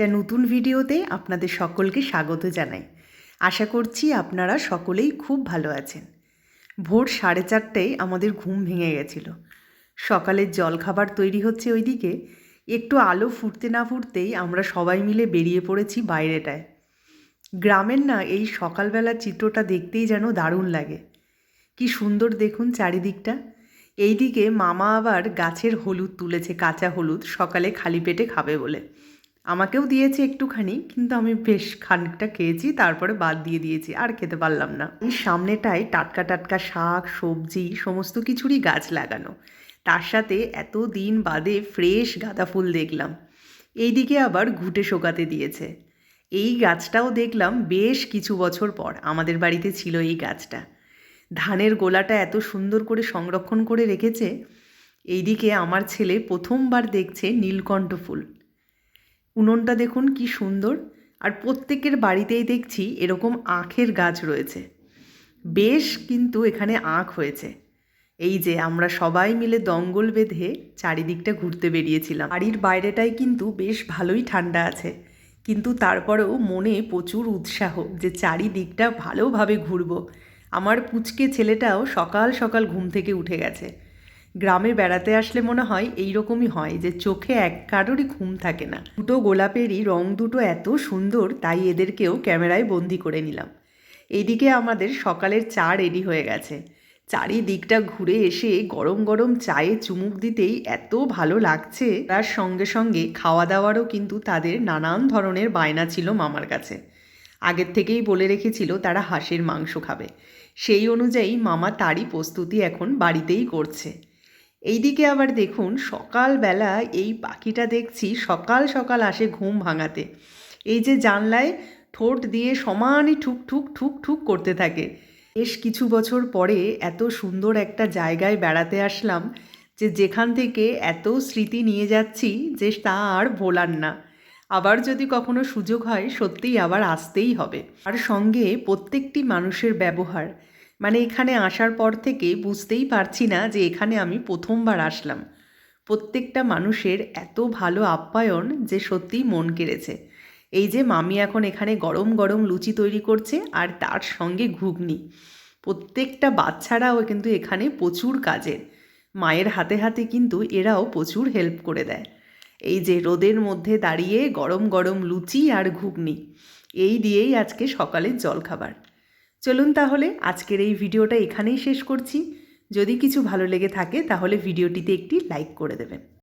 একটা নতুন ভিডিওতে আপনাদের সকলকে স্বাগত জানাই। আশা করছি আপনারা সকলেই খুব ভালো আছেন। ভোর সাড়ে চারটেয় আমাদের ঘুম ভেঙে গেছিল। সকালের জলখাবার তৈরি হচ্ছে ওইদিকে। একটু আলো ফুটতে না ফুটতেই আমরা সবাই মিলে বেরিয়ে পড়েছি বাইরেটায়। গ্রামের না এই সকালবেলা চিত্রটা দেখতেই যেন দারুণ লাগে। কি সুন্দর দেখুন চারিদিকটা। এইদিকে মামা আবার গাছের হলুদ তুলেছে, কাঁচা হলুদ, সকালে খালি পেটে খাবে বলে। আমাকেও দিয়েছে একটুখানি, কিন্তু আমি বেশ খানিকটা খেয়েছি, তারপরে বাদ দিয়ে দিয়েছি, আর খেতে পারলাম না। এই সামনেটায় টাটকা টাটকা শাক, সবজি, সমস্ত কিছুরই গাছ লাগানো। তার সাথে এত দিন বাদে ফ্রেশ গাঁদা ফুল দেখলাম। এইদিকে আবার ঘুটে শোকাতে দিয়েছে। এই গাছটাও দেখলাম বেশ কিছু বছর পর আমাদের বাড়িতে ছিল এই গাছটা। ধানের গোলাটা এত সুন্দর করে সংরক্ষণ করে রেখেছে। এইদিকে আমার ছেলে প্রথমবার দেখছে নীলকণ্ঠ ফুল। উনুনটা দেখুন কি সুন্দর। আর প্রত্যেকের বাড়িতেই দেখছি এরকম আখের গাছ রয়েছে। বেশ কিন্তু এখানে আখ হয়েছে। এই যে আমরা সবাই মিলে দঙ্গল বেঁধে চারিদিকটা ঘুরতে বেরিয়েছিলাম। বাড়ির বাইরেটাই কিন্তু বেশ ভালোই ঠান্ডা আছে। কিন্তু তারপরেও মনে প্রচুর উৎসাহ যে চারিদিকটা ভালোভাবে ঘুরবো। আমার পুচকে ছেলেটাও সকাল সকাল ঘুম থেকে উঠে গেছে। গ্রামে বেড়াতে আসলে মনে হয় এই রকমই হয় যে চোখে এক কারোরই ঘুম থাকে না। দুটো গোলাপেরই রং দুটো এত সুন্দর, তাই এদেরকেও ক্যামেরায় বন্দি করে নিলাম। এদিকে আমাদের সকালের চা রেডি হয়ে গেছে। চারিদিকটা ঘুরে এসে গরম গরম চায়ে চুমুক দিতেই এত ভালো লাগছে। তার সঙ্গে সঙ্গে খাওয়া দাওয়ারও কিন্তু তাদের নানান ধরনের বায়না ছিল মামার কাছে। আগের থেকেই বলে রেখেছিল তারা হাঁসের মাংস খাবে। সেই অনুযায়ী মামা তারই প্রস্তুতি এখন বাড়িতেই করছে। এইদিকে আবার দেখুন, সকালবেলা এই পাখিটা দেখছি সকাল সকাল আসে ঘুম ভাঙাতে। এই যে জানলায় ঠোঁট দিয়ে সমানই ঠুক ঠুক ঠুক ঠুক করতে থাকে। বেশ কিছু বছর পরে এত সুন্দর একটা জায়গায় বেড়াতে আসলাম যে যেখান থেকে এত স্মৃতি নিয়ে যাচ্ছি যে তা আর ভোলার না। আবার যদি কখনো সুযোগ হয়, সত্যিই আবার আসতেই হবে। আর সঙ্গে প্রত্যেকটি মানুষের ব্যবহার। মানে এখানে আসার পর থেকে বুঝতেই পারছি না যে এখানে আমি প্রথমবার আসলাম। প্রত্যেকটা মানুষের এত ভালো আপ্যায়ন যে সত্যিই মন কেড়েছে। এই যে মামি এখন এখানে গরম গরম লুচি তৈরি করছে আর তার সঙ্গে ঘুগনি। প্রত্যেকটা বাচ্চারাও কিন্তু এখানে প্রচুর কাজের। মায়ের হাতে হাতে কিন্তু এরাও প্রচুর হেল্প করে দেয়। এই যে রোদের মধ্যে দাঁড়িয়ে গরম গরম লুচি আর ঘুগনি। এই দিয়েই আজকে সকালের জলখাবার। চলুন তাহলে আজকের এই ভিডিওটা এখানেই শেষ করছি। যদি কিছু ভালো লেগে থাকে তাহলে ভিডিওটিতে একটি লাইক করে দেবেন।